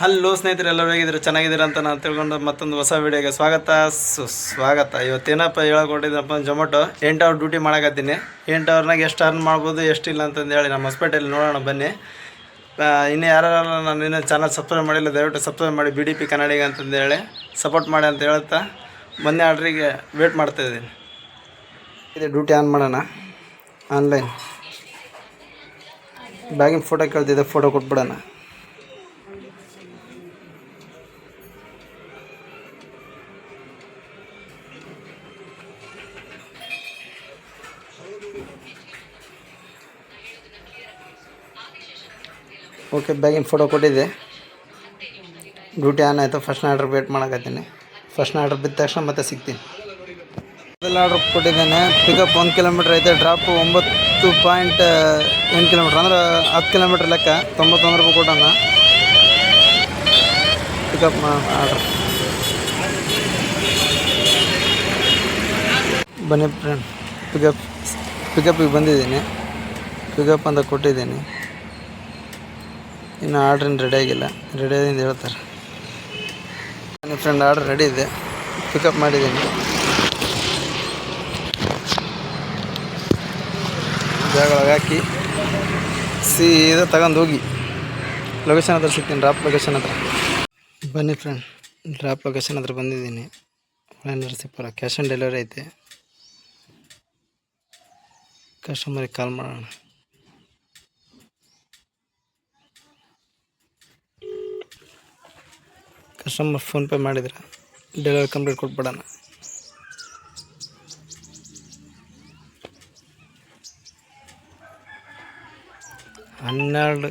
Hello ಸ್ನೇಹಿತರೆ, ಎಲ್ಲರೂ ಹೇಗಿದ್ದೀರಾ? ಚೆನ್ನಾಗಿದ್ದೀರಾ ಅಂತ ನಾನು ತಿಳ್ಕೊಂಡು ಮತ್ತೊಂದು ಹೊಸ ವಿಡಿಯೋಗೆ ಸ್ವಾಗತ. ಸುಸ್ವಾಗತ. ಇವತ್ತೇನಪ್ಪ ಹೇಳಕೊಟ್ಟಿದ್ದಪ್ಪ ಜೊಮೊಟೊ ಎಂಟು ಅವರ್ ಡ್ಯೂಟಿ ಮಾಡಕತ್ತೀನಿ. ಎಂಟು ಅವ್ರನ್ನಾಗ ಎಷ್ಟು ಅರ್ನ್ ಮಾಡ್ಬೋದು ಇಲ್ಲ ಅಂತಂದು ಹೇಳಿ ನಮ್ಮ ಹಾಸ್ಪಿಟಲ್ ನೋಡೋಣ ಬನ್ನಿ. ಇನ್ನು ಯಾರು ನಾನು ಇನ್ನೂ ಚಾನಲ್ ಸಬ್ಸ್ಕ್ರೈಬ್ ಮಾಡಿಲ್ಲ, ದಯವಿಟ್ಟು ಸಬ್ಸ್ಕ್ರೈಬ್ ಮಾಡಿ ಬಿ ಡಿ ಪಿ ಕನ್ನಡಿಗೆ ಅಂತಂದು ಹೇಳಿ ಸಪೋರ್ಟ್ ಮಾಡಿ ಅಂತ ಹೇಳ್ತಾ ಮೊನ್ನೆ ಆರ್ಡ್ರಿಗೆ ವೇಟ್ ಮಾಡ್ತಾ ಇದ್ದೀನಿ. ಇದೆ ಡ್ಯೂಟಿ ಆನ್ ಮಾಡೋಣ. ಆನ್ಲೈನ್ ಬ್ಯಾಗಿನ ಫೋಟೋ ಕೇಳ್ತಿದ್ದೆ ಫೋಟೋ ಕೊಟ್ಬಿಡೋಣ. ಓಕೆ, ಬ್ಯಾಗಿನ ಫೋಟೋ ಕೊಟ್ಟಿದ್ದೆ. ಡ್ಯೂಟಿ ಆನ್ ಆಯಿತು ಫಸ್ಟ್ ಆರ್ಡ್ರ್ ವೇಟ್ ಮಾಡೋಕತ್ತೀನಿ. ಫಸ್ಟ್ ಆರ್ಡ್ರ್ ಬಿದ್ದ ತಕ್ಷಣ ಮತ್ತೆ ಸಿಗ್ತೀನಿ. ಮೊದಲ ಆರ್ಡ್ರ್ ಕೊಟ್ಟಿದ್ದೇನೆ. ಪಿಕಪ್ ಒಂದು ಕಿಲೋಮೀಟ್ರ್ ಐತೆ ಡ್ರಾಪು ಒಂಬತ್ತು ಪಾಯಿಂಟ್ ಎಂಟು ಕಿಲೋಮೀಟ್ರ್ ಅಂದ್ರೆ ಹತ್ತು ಕಿಲೋಮೀಟ್ರ್ ಲೆಕ್ಕ ತೊಂಬತ್ತೊಂದು ರೂಪಾಯಿ ಕೊಟ್ಟಣ ಪಿಕಪ್ ಆರ್ಡ್ರ್ ಬನ್ನಿ ಫ್ರೆಂಡ್ ಪಿಕಪ್ ಪಿಕಪ್ಪಿಗೆ ಬಂದಿದ್ದೀನಿ. ಪಿಕಪ್ ಅಂತ ಕೊಟ್ಟಿದ್ದೀನಿ. ಇನ್ನು ಆರ್ಡ್ರೇನು ರೆಡಿ ಆಗಿಲ್ಲ. ರೆಡಿ ಆದಿಂದ ಹೇಳ್ತಾರೆ. ನನ್ನ ಫ್ರೆಂಡ್ ಆರ್ಡ್ರ್ ರೆಡಿ ಇದೆ. ಪಿಕಪ್ ಮಾಡಿದ್ದೀನಿ. ಜಾಗ ಹಾಕಿ ಸೀದಾ ತಗೊಂಡು ಹೋಗಿ. ಲೊಕೇಶನ್ ಹತ್ರ ಸಿಗ್ತೀನಿ ಡ್ರಾಪ್ ಲೊಕೇಶನ್ ಹತ್ರ. ಬನ್ನಿ ಫ್ರೆಂಡ್ ಡ್ರಾಪ್ ಲೊಕೇಶನ್ ಹತ್ರ ಬಂದಿದ್ದೀನಿ. ನರಸೀಪುರ ಕ್ಯಾಶ್ ಆನ್ ಡೆಲಿವರಿ ಐತೆ. ಕಸ್ಟಮರಿಗೆ ಕಾಲ್ ಮಾಡೋಣ. ಕಸ್ಟಮರ್ ಫೋನ್ಪೇ ಮಾಡಿದ್ರೆ ಡೆಲಿವರಿ ಕಂಪ್ಲೀಟ್ ಕೊಟ್ಬಿಡೋಣ. ಹನ್ನೆರಡು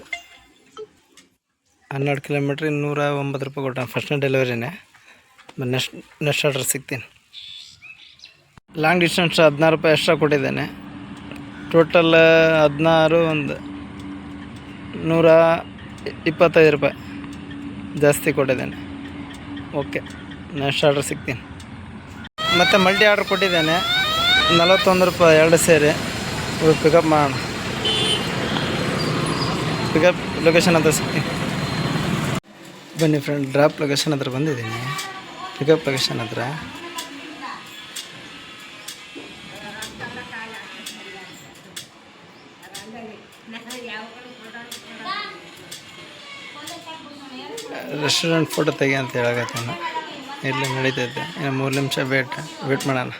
ಹನ್ನೆರಡು ಕಿಲೋಮೀಟ್ರ್ ನೂರ ಒಂಬತ್ತು ರೂಪಾಯಿ ಕೊಟ್ಟ ಫಸ್ಟ್ನೇ ಡೆಲಿವರಿನೇ. ನೆಕ್ಸ್ಟ್ ನೆಕ್ಸ್ಟ್ ಆರ್ಡ್ರ್ ಸಿಗ್ತೀನಿ. ಲಾಂಗ್ ಡಿಸ್ಟೆನ್ಸ್ ಹದಿನಾರು ರೂಪಾಯಿ ಎಕ್ಸ್ಟ್ರಾ ಕೊಟ್ಟಿದ್ದೇನೆ. ಟೋಟಲ್ ಹದಿನಾರು ಒಂದು ನೂರ ಇಪ್ಪತ್ತೈದು ರೂಪಾಯಿ ಜಾಸ್ತಿ ಕೊಟ್ಟಿದ್ದೇನೆ. ಓಕೆ ನೆಕ್ಸ್ಟ್ ಆರ್ಡ್ರ್ ಸಿಗ್ತೀನಿ. ಮತ್ತು ಮಲ್ಟಿ ಆರ್ಡ್ರ್ ಕೊಟ್ಟಿದ್ದೇನೆ. ನಲವತ್ತೊಂದು ರೂಪಾಯಿ ಎರಡು ಸೇರಿ. ಪಿಕಪ್ ಮಾಡೋಣ. ಪಿಕಪ್ ಲೊಕೇಶನ್ ಹತ್ರ ಸಿಗ್ತೀನಿ. ಬನ್ನಿ ಫ್ರೆಂಡ್ ಡ್ರಾಪ್ ಲೊಕೇಶನ್ ಹತ್ರ ಬಂದಿದ್ದೀನಿ. ಪಿಕಪ್ ಲೊಕೇಶನ್ ಹತ್ರ. ರೆಸ್ಟೋರೆಂಟ್ ಫೋಟೋ ತೆಗಿ ಅಂತ ಹೇಳಕತ್ತಾನ. ಇಲ್ಲಿ ನಡೀತೈತೆ. ಇನ್ನು ಮೂರು ನಿಮಿಷ ವೇಟ್ ವೇಟ್ ಮಾಡೋಣ.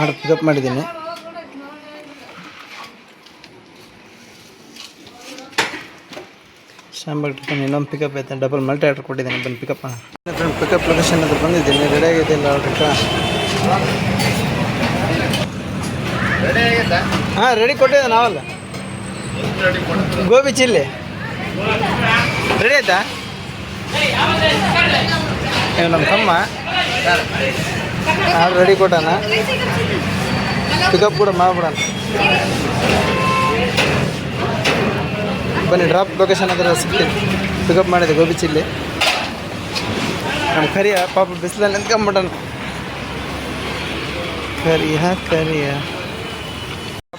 ಆರ್ಡರ್ ಪಿಕಪ್ ಮಾಡಿದ್ದೀನಿ. ಸಾಂಬಾರ್ ಟಿಫನ್ ಇನ್ನೊಂದು ಪಿಕಪ್ ಐತೆ ಡಬಲ್ ಮಲ್ಟಿ ಆರ್ಡರ್ ಕೊಟ್ಟಿದ್ದೀನಿ ಬಂದು ಪಿಕಪ್ ಫ್ರೆಂಡ್ ಪಿಕಪ್ ಲೊಕೇಶನ್ ಹತ್ರ ಬಂದಿದ್ದೀನಿ ರೆಡಿ ಆಗಿದೆ ಇಲ್ಲ ಹಾಂ ರೆಡಿ ಕೊಟ್ಟಿದ್ದೆ ನಾವಲ್ಲ. ಗೋಬಿ ಚಿಲ್ಲಿ. ರೆಡಿ ಆಯ್ತಾ? ನೀವು ನಮ್ಮ ತಮ್ಮ. ಆರ್ಡ್ರ್ ರೆಡಿ ಕೊಟ್ಟಣ ಪಿಕಪ್ ಕೂಡ ಮಾಡ್ಬಿಡೋಣ. ಬನ್ನಿ ಡ್ರಾಪ್ ಲೊಕೇಶನ್ ಅದರ ಸಿಗ್ತೀನಿ. ಪಿಕಪ್ ಮಾಡಿದೆ ಗೋಬಿ ಚಿಲ್ಲಿ. ನಮ್ಮ ಕರಿಯ, ಪಾಪ ಬಿಸಿಲಲ್ಲಿ ನಿಂತ್ಕೊಂಬಿಟ್ಟಣ ಕರಿಯ ಕರಿಯ.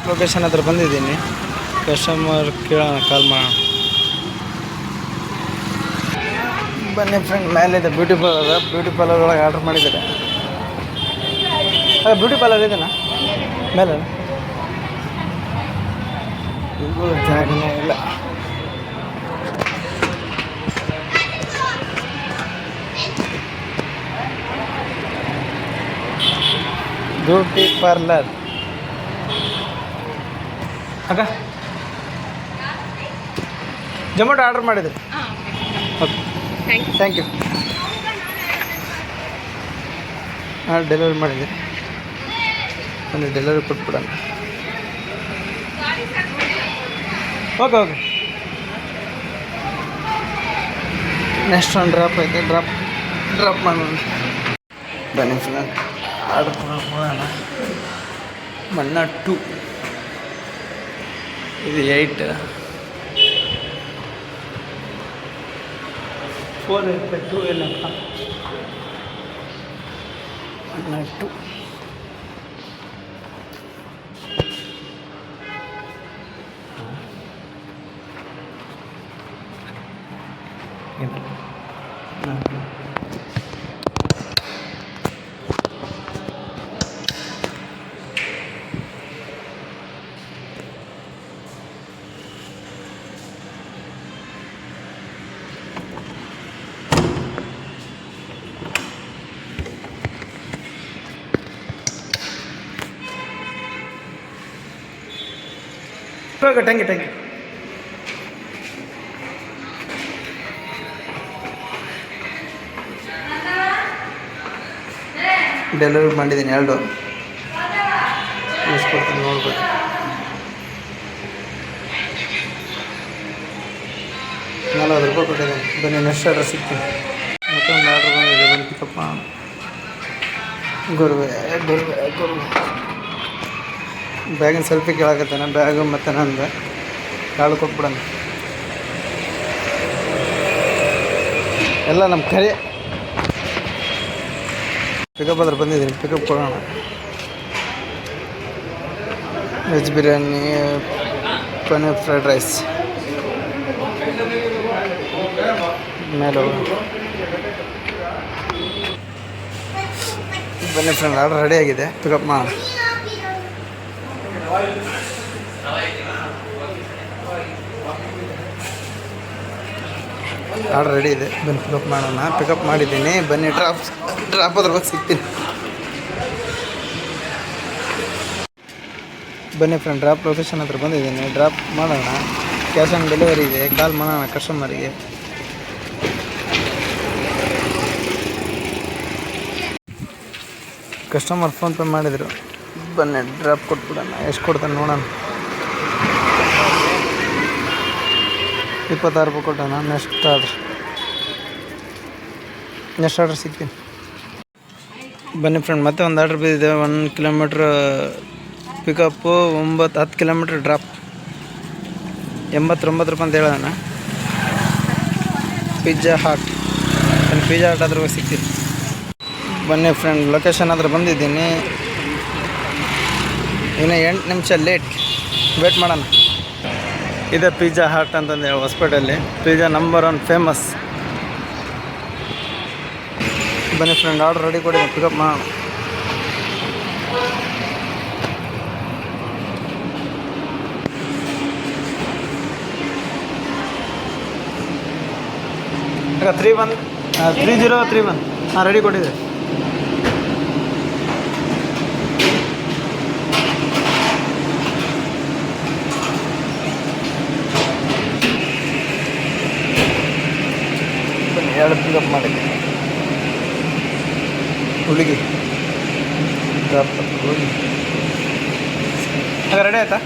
ಲೊಕೇಶನ್ ಹತ್ರ ಬಂದಿದ್ದೀನಿ. ಕಸ್ಟಮರ್ ಕೇಳೋಣ ಕಾಲ್ ಮಾಡೋಣ. ಬನ್ನಿ ಫ್ರೆಂಡ್ ಮೇಲಿದೆ ಬ್ಯೂಟಿ ಪಾರ್ಲರ್ ಬ್ಯೂಟಿ ಪಾರ್ಲರ್ ಒಳಗೆ ಆರ್ಡ್ರ್ ಮಾಡಿದ್ದಾರೆ? ಅದೇ ಬ್ಯೂಟಿ ಪಾರ್ಲರ್ ಮೇಲೆ ಇದು ಜಾಗನೇ ಇಲ್ಲ. Beauty parlour. ಅಕ್ಕ. ಜೊಮ್ಯಾಟೊ ಆರ್ಡರ್ ಮಾಡಿದ್ರಿ? ಓಕೆ ಥ್ಯಾಂಕ್ ಯು ಹಾಂ ಡೆಲಿವರಿ ಮಾಡಿದ್ರಿ. ಒಂದು ಡೆಲಿವರಿ ಕೊಟ್ಬಿಡೋಣ. ಓಕೆ ಓಕೆ ನೆಕ್ಸ್ಟ್ ಒಂದು ಡ್ರಾಪ್ ಐತೆ ಡ್ರಾಪ್ ಡ್ರಾಪ್ ಮಾಡೋಣ. ಬನ್ನಿ ಫ್ರೆಂಡ್ ಆರ್ಡರ್ ಮಾಡೋಣ ಮನ್ನ ಟು ಇದು ಏಯ್ಟ್ ಫೋರ್ ಏಟ್ ಟು ಏನಪ್ಪ ಇವಾಗ ಟಂಗಿ ಟಂಗಿ ಡೆಲಿವರಿ ಮಾಡಿದ್ದೀನಿ, ಎರಡು. ಕೊಡ್ತೀನಿ, ನೋಡ್ಬೇಕು. ನಲ್ವತ್ತು ರೂಪಾಯಿ ಕೊಟ್ಟಿದ್ದೀನಿ. ಬನ್ನಿ ನೆಕ್ಸ್ಟ್ ಆರ್ಡರ್ ಸಿಗ್ತೀನಿ. ಮತ್ತೊಂದು ಆರ್ಡ್ರ್ ಬಂದಿದೆ. ಬನ್ನಿ, ಪಿಕಪ್ ಗುರುವೆ ಗುರುವೆ. ಬ್ಯಾಗಿನ ಸೆಲ್ಫಿ ಕೇಳಾಕತ್ತಾನೆ, ಬ್ಯಾಗು ಮತ್ತು ನಂದು. ಕಾಳು ಕೊಟ್ಬಿಡೋಣ. ಎಲ್ಲ ನಮ್ಮ ಕರೆ ಪಿಕಪ್ ಆದ್ರೆ ಬಂದಿದ್ದೀನಿ ಪಿಕಪ್ ಕೊಡೋಣ. Veg biryani paneer fried rice ಮೇಲೆ. ಬನ್ನಿ ಫ್ರೆಂಡ್ ಆರ್ಡರ್ ರೆಡಿ ಆಗಿದೆ. ಪಿಕಪ್ ಮಾಡೋಣ. ಆರ್ಡರ್ ರೆಡಿ ಇದೆ. ಬನ್ನಿ ಪಿಕಪ್ ಮಾಡೋಣ. ಪಿಕಪ್ ಮಾಡಿದ್ದೀನಿ. ಬನ್ನಿ ಡ್ರಾಪ್ ಡ್ರಾಪ್ ಅದ್ರ ಬಗ್ಗೆ ಸಿಗ್ತೀನಿ. ಬನ್ನಿ ಫ್ರೆಂಡ್ ಡ್ರಾಪ್ ಲೊಕೇಶನ್ ಹತ್ರ ಬಂದಿದ್ದೀನಿ. ಡ್ರಾಪ್ ಮಾಡೋಣ. ಕ್ಯಾಶ್ ಆನ್ ಡೆಲಿವರಿ ಇದೆ. ಕಾಲ್ ಮಾಡೋಣ ಕಸ್ಟಮರಿಗೆ ಕಸ್ಟಮರ್ ಫೋನ್ಪೇ ಮಾಡಿದರು. ಬನ್ನಿ ಡ್ರಾಪ್ ಕೊಟ್ಬಿಡೋಣ. ಎಷ್ಟು ಕೊಡ್ತಾನೆ ನೋಡೋಣ. ಇಪ್ಪತ್ತಾರು ರೂಪಾಯಿ ಕೊಟ್ಟಣ ನೆಕ್ಸ್ಟ್ ಆರ್ಡ್ರ್ ನೆಕ್ಸ್ಟ್ ಆರ್ಡ್ರ್ ಸಿಗ್ತೀನಿ. ಬನ್ನಿ ಫ್ರೆಂಡ್ ಮತ್ತೆ ಒಂದು ಆರ್ಡ್ರ್ ಬಿದ್ದಿದೆ ಒನ್ ಕಿಲೋಮೀಟ್ರ್ ಪಿಕಪ್ಪು ಒಂಬತ್ತು, ಹತ್ತು ಕಿಲೋಮೀಟ್ರ್ ಡ್ರಾಪ್ ಎಂಬತ್ತೊಂಬತ್ತು ರೂಪಾಯಿ ಅಂತ ಹೇಳೋಣ. ಪಿಜ್ಜಾ ಹಾಟ್ ಪಿಜ್ಜಾ ಹಾಟ್ ಅದ್ರ ಸಿಗ್ತೀನಿ. ಬನ್ನಿ ಫ್ರೆಂಡ್ ಲೊಕೇಶನ್ ಹತ್ರ ಬಂದಿದ್ದೀನಿ. ಇನ್ನು ಎಂಟು ನಿಮಿಷ ಲೇಟ್ ವೇಟ್ ಮಾಡೋಣ. ಇದೆ ಪಿಜ್ಜಾ ಹಾರ್ಟ್ ಅಂತಂದು ಹೇಳಿ ಹೊಸಪೇಟೆಯಲ್ಲಿ. ಪಿಜ್ಜಾ ನಂಬರ್ ಒನ್ ಫೇಮಸ್ ಬನ್ನಿ ಫ್ರೆಂಡ್ ಆರ್ಡ್ರ್ ರೆಡಿ ಕೊಡಿ ಪಿಕಪ್ ಮಾಡೋಣ. Three one three zero three one ಹಾಂ ರೆಡಿ ಕೊಟ್ಟಿದೆ. ಪಿಕಪ್ ಮಾಡಿದ್ದೀನಿ ಹುಡುಗಿ ಹುಡುಗಿ ಅದು ರೆಡಿ ಆಯ್ತಾ?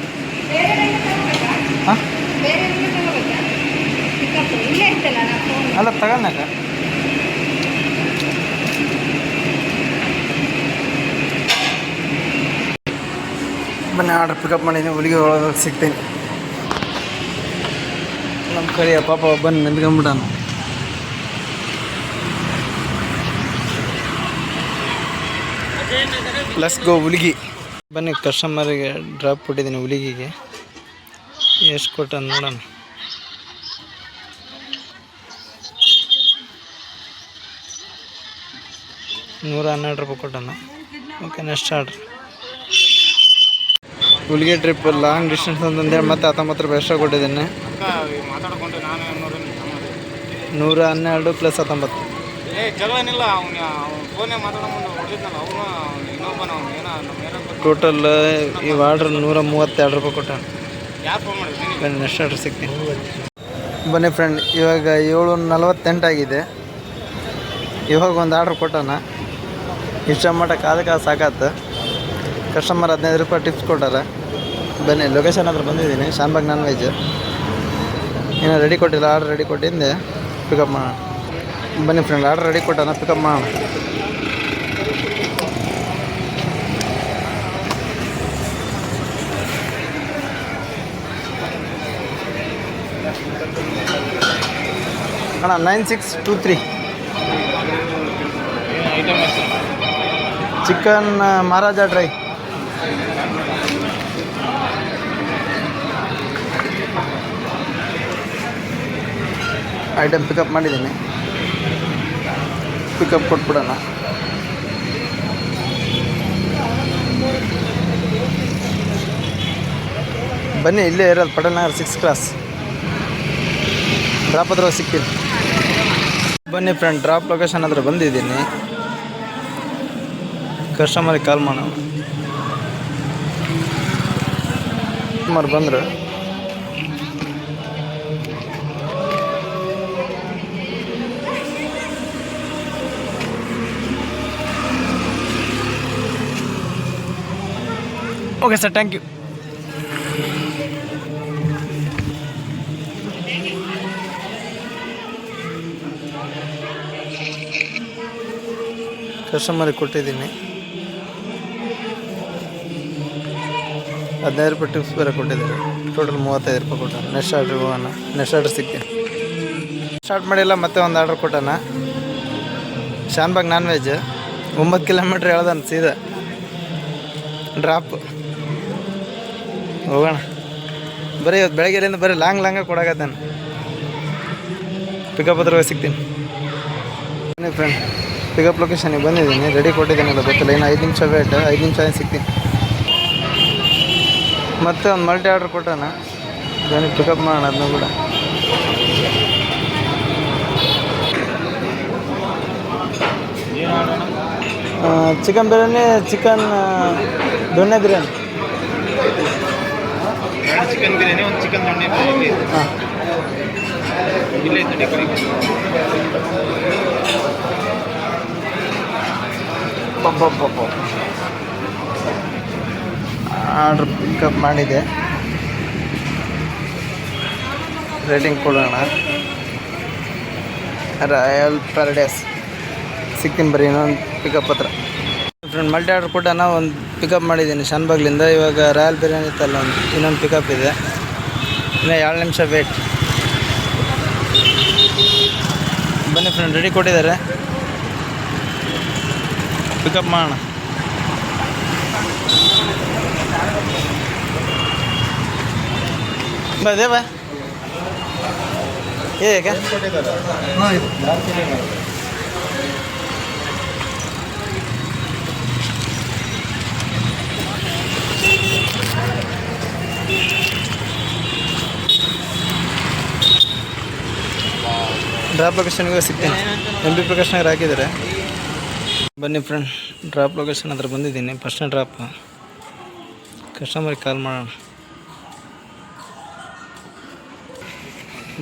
ಹಾಂ? ಅಲ್ಲ ತಗೊಂಡಾಗ ಬನ್ನಿ ಆರ್ಡ್ರ್ ಪಿಕಪ್ ಮಾಡಿದ್ದೀನಿ. ಹುಡುಗಿ ಒಳಗೆ ಸಿಗ್ತೀನಿ. ನಮ್ಮ ಕರಿಯ ಪಾಪ ಬನ್ನಿ ನಿಂತ್ಕೊಂಬಿಟ್ಟಾನ ಪ್ಲಸ್ ಗೋ ಹುಲಿಗಿ. ಬನ್ನಿ ಕಸ್ಟಮರಿಗೆ ಡ್ರಾಪ್ ಕೊಟ್ಟಿದ್ದೀನಿ ಹುಲಿಗಿಗೆ. ಎಷ್ಟು ಕೊಟ್ಟ ನೋಡೋಣ. ನೂರ ಹನ್ನೆರಡು ರೂಪಾಯಿ ಕೊಟ್ಟಣ. Okay next order Hulige trip long distance ಅಂತಂದೇಳಿ ಮತ್ತೆ ಹತ್ತೊಂಬತ್ತು ರೂಪಾಯಿ ಎಕ್ಸ್ಟ್ರಾ ಕೊಟ್ಟಿದ್ದೀನಿ. ನೂರ ಹನ್ನೆರಡು ಪ್ಲಸ್ ಹತ್ತೊಂಬತ್ತು. ಟೋಟಲ್ ಈ ಆರ್ಡ್ರ್ ನೂರ ಮೂವತ್ತೆರಡು ರೂಪಾಯಿ ಕೊಟ್ಟಾನ ಬನ್ನಿ ನೆಕ್ಸ್ಟ್ ಆರ್ಡ್ರ್ ಸಿಗ್ತೀನಿ ಬನ್ನಿ ಫ್ರೆಂಡ್ ಇವಾಗ ಏಳು ನಲವತ್ತೆಂಟಾಗಿದೆ ಇವಾಗ ಒಂದು ಆರ್ಡ್ರ್ ಕೊಟ್ಟಾನ ಇಷ್ಟ ಮಟ್ಟ ಕಾದ ಕಾದು ಸಾಕಾತು. ಕಸ್ಟಮರ್ ಹದಿನೈದು ರೂಪಾಯಿ ಟಿಪ್ಸ್ ಕೊಟ್ಟಾರ. ಬನ್ನಿ ಲೊಕೇಶನ್ ಹತ್ರ ಬಂದಿದ್ದೀನಿ ಶಾನ್ಬಾಗ್ ನಾನ್ ವೆಜ್ ಏನೋ ರೆಡಿ ಕೊಟ್ಟಿಲ್ಲ ಆರ್ಡ್ರ್ ರೆಡಿ ಕೊಟ್ಟಿಂದೆ ಪಿಕಪ್ ಮಾಡೋಣ. ಬನ್ನಿ ಫ್ರೆಂಡ್ ಆರ್ಡ್ರ್ ರೆಡಿ ಕೊಟ್ಟಾನ ಪಿಕಪ್ ಮಾಡೋಣ. ಅಣ್ಣ nine six two three chicken Maharaja dry. Item pickup ಮಾಡಿದ್ದೀನಿ. ಪಿಕಪ್ ಕೊಟ್ಬಿಡೋಣ. ಬನ್ನಿ, ಇಲ್ಲೇ ಇರೋದು ಪಟೇಲ್ ನಗರ್ ಸಿಕ್ಸ್ ಕ್ಲಾಸ್ ಹತ್ರ ಸಿಕ್ತೀನಿ ಬನ್ನಿ ಫ್ರೆಂಡ್ ಡ್ರಾಪ್ ಲೊಕೇಶನ್ ಹತ್ರ ಬಂದಿದ್ದೀನಿ. ಕಸ್ಟಮರಿಗೆ ಕಾಲ್ ಮಾಡೋಣ. ಕಸ್ಟಮರ್ ಬಂದರು. ಓಕೆ ಸರ್ ಥ್ಯಾಂಕ್ ಯು ಕಸ್ಟಮರಿಗೆ ಕೊಟ್ಟಿದ್ದೀನಿ. ಹದಿನೈದು ರೂಪಾಯಿ ಟಿಪ್ಸ್ ಬೇರೆ ಕೊಟ್ಟಿದ್ದಾರೆ. ಟೋಟಲ್ ಮೂವತ್ತೈದು ರೂಪಾಯಿ ಕೊಟ್ಟ ನೆಕ್ಸ್ಟ್ ಆರ್ಡ್ರ್ ಹೋಗೋಣ. ನೆಕ್ಸ್ಟ್ ಆರ್ಡ್ರ್ ಸಿಗ್ತೀನಿ ಸ್ಟಾರ್ಟ್ ಮಾಡಿಲ್ಲ, ಮತ್ತೆ ಒಂದು ಆರ್ಡ್ರ್ ಕೊಟ್ಟಾನ ಶಾನ್ಬಾಗ್ ನಾನ್ ವೆಜ್ ಒಂಬತ್ತು ಕಿಲೋಮೀಟ್ರ್ ಹೇಳ್ದಾನ ಸೀದಾ. ಡ್ರಾಪ್ ಹೋಗೋಣ. ಬರೀ ಇವತ್ತು ಬೆಳಗ್ಗೆಲಿಂದ ಬರೀ ಲಾಂಗ್ ಲಾಂಗ ಕೊಡಾಕತ್ತಾನ. ಪಿಕಪ್ ಹತ್ರ ಸಿಗ್ತೀನಿ. ಫ್ರೆಂಡ್ ಪಿಕಪ್ ಲೊಕೇಶನಿಗೆ ಬಂದಿದ್ದೀನಿ. ರೆಡಿ ಕೊಟ್ಟಿದ್ದೀನಲ್ಲ ಗೊತ್ತಿಲ್ಲ. ಇನ್ನು ಐದು ನಿಮಿಷ ವೇಟ್ ಐದು ನಿಮಿಷ ಸಿಗ್ತೀನಿ. ಮತ್ತೆ ಒಂದು ಮಲ್ಟಿ ಆರ್ಡ್ರ್ ಕೊಟ್ಟಣ ಬನ್ನಿ ಪಿಕಪ್ ಮಾಡೋಣ ಅದನ್ನು ಕೂಡ. ಚಿಕನ್ ಬಿರಿಯಾನಿ ಚಿಕನ್ ದೊಣ್ಣೆ ಬಿರಿಯಾನಿ. ಚಿಕನ್ ಬಿರಿಯಾನಿ ಒಂದು ಚಿಕನ್ ದೊಣ್ಣೆ ಬಿರಿಯಾನಿ. ಹಾಂ. ಕರಿ ಆರ್ಡ್ರ್ ಪಿಕಪ್ ಮಾಡಿದೆ. ರೇಟಿಂಗ್ ಕೊಡೋಣ. ರಾಯಲ್ ಪ್ಯಾರಡೈಸ್ ಸಿಕ್ಕಿನ ಬರೀ ಇನ್ನೊಂದು ಪಿಕಪ್ ಹತ್ರ. ಫ್ರೆಂಡ್ ಮಲ್ಟಿ ಆರ್ಡ್ರ್ ನಾವು ಒಂದು ಪಿಕಪ್ ಮಾಡಿದ್ದೀನಿ ಶಾನ್ಬಾಗ್ಲಿಂದ. ಇವಾಗ ರಾಯಲ್ ಬಿರಿಯಾನಿ ಇತ್ತಲ್ಲ ಒಂದು, ಇನ್ನೊಂದು ಪಿಕಪ್ ಇದೆ. ಇನ್ನು ಎರಡು ನಿಮಿಷ ವೇಟ್ ಬನ್ನಿ ಫ್ರೆಂಡ್ ರೆಡಿ ಕೊಟ್ಟಿದ್ದಾರೆ. ಪಿಕಪ್ ಮಾಡೋಣ ಬಾ ದೇವ ಹೇಗೆ ಡ್ರಾಪ್ ಲೊಕೇಶನ್ಗೆ ಸಿಗ್ತೀನಿ. ಎಂ ಬಿ ಪ್ರಕಾಶ್ನಾಗ ಹಾಕಿದ್ದಾರೆ. ಬನ್ನಿ ಫ್ರೆಂಡ್ ಡ್ರಾಪ್ ಲೊಕೇಶನ್ ಹತ್ರ ಬಂದಿದ್ದೀನಿ ಫಸ್ಟ್ನೇ ಡ್ರಾಪ್ ಕಸ್ಟಮರ್ಗೆ ಕಾಲ್ ಮಾಡೋಣ.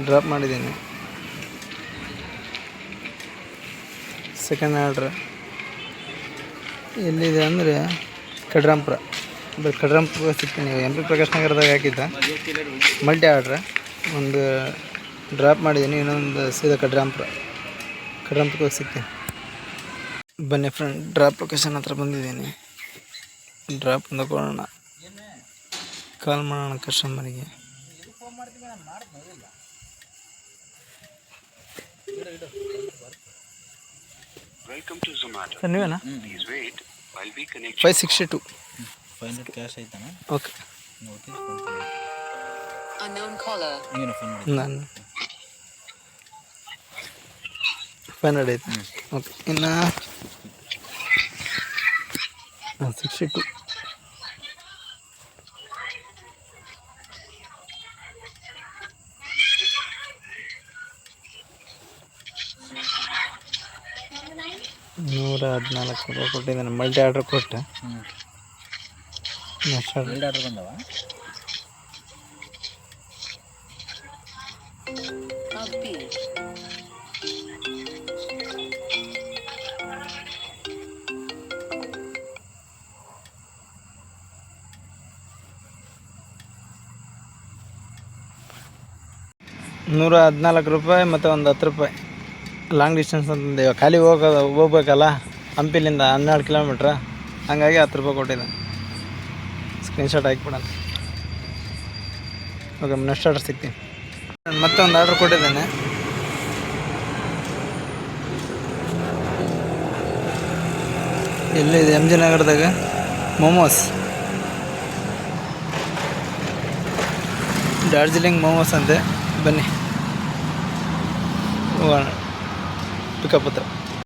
ಡ್ರಾಪ್ ಮಾಡಿದ್ದೀನಿ. ಸೆಕೆಂಡ್ ಆರ್ಡ್ರ್ ಎಲ್ಲಿದೆ ಅಂದರೆ ಕಡ್ರಾಂಪುರ ಬರೀ ಕಡ್ರಾಂಪುರ ಸಿಗ್ತೀನಿ ಎಂ ಪಿ ಪ್ರಕಾಶ್ ನಗರದಾಗ ಹಾಕಿದ್ದ. ಮಲ್ಟಿ ಆರ್ಡ್ರ್ ಒಂದು ಡ್ರಾಪ್ ಮಾಡಿದ್ದೀನಿ, ಇನ್ನೊಂದು ಸೀದಾ ಕಡ್ರಾಂಪುರ ಕಡ್ರಾಂಪುರಕ್ಕೆ ಸಿಗ್ತೀನಿ. ಬನ್ನಿ ಫ್ರೆಂಡ್ ಡ್ರಾಪ್ ಲೊಕೇಶನ್ ಹತ್ರ ಬಂದಿದ್ದೀನಿ. ಡ್ರಾಪ್ ಕೊಡೋಣ ಕಾಲ್ ಮಾಡೋಣ ಕಸ್ಟಮರಿಗೆ sir ನೀವೇನಾ? Five sixty two five hundred cash ಆಯ್ತಾನ? Okay ನಾನು. ಫೈವ್ ಹಂಡ್ರೆಡ್ ಐತೆ ಓಕೆ ಇನ್ನು ಸಿಕ್ಸ್ಟಿ ಟು ನೂರ ಹದಿನಾಲ್ಕು ರೂಪಾಯಿ ಕೊಟ್ಟಿದ್ದಾನೆ. ಮಲ್ಟಿ ಆರ್ಡ್ರ್ ಕೊಟ್ಟೆ. ಆರ್ಡ್ರ್ ಬಂದವ? Upbeat. ನೂರ ಹದಿನಾಲ್ಕು ರೂಪಾಯಿ ಮತ್ತು ಒಂದು ಹತ್ತು ರೂಪಾಯಿ. ಲಾಂಗ್ ಡಿಸ್ಟೆನ್ಸ್ ಅಂತಂದು ಇವಾಗ ಖಾಲಿ ಹೋಗೋ ಹೋಗ್ಬೇಕಲ್ಲ? ಹಂಪಿಲಿಂದ ಹನ್ನೆರಡು ಕಿಲೋಮೀಟ್ರ್ ಹಂಗಾಗಿ ಹತ್ತು ರೂಪಾಯಿ ಕೊಟ್ಟಿದ್ದೆ. ಸ್ಕ್ರೀನ್ಶಾಟ್ ಹಾಕಿಬಿಡೋಣ. ಓಕೆ ನೆಕ್ಸ್ಟ್ ಆರ್ಡರ್ ಸಿಗ್ತೀನಿ. ಮತ್ತೆ ಒಂದು ಆರ್ಡ್ರ್ ಕೊಟ್ಟಿದ್ದೇನೆ. ಎಲ್ಲಿದೆ ಎಂ ಜಿ ನಗರದಾಗ? ಮೋಮೋಸ್ ಡಾರ್ಜಿಲಿಂಗ್ ಮೋಮೋಸ್ ಅಂತೆ. ಬನ್ನಿ. ಹೋಗೋಣ ಪಿಕಪ್ ಹತ್ರ.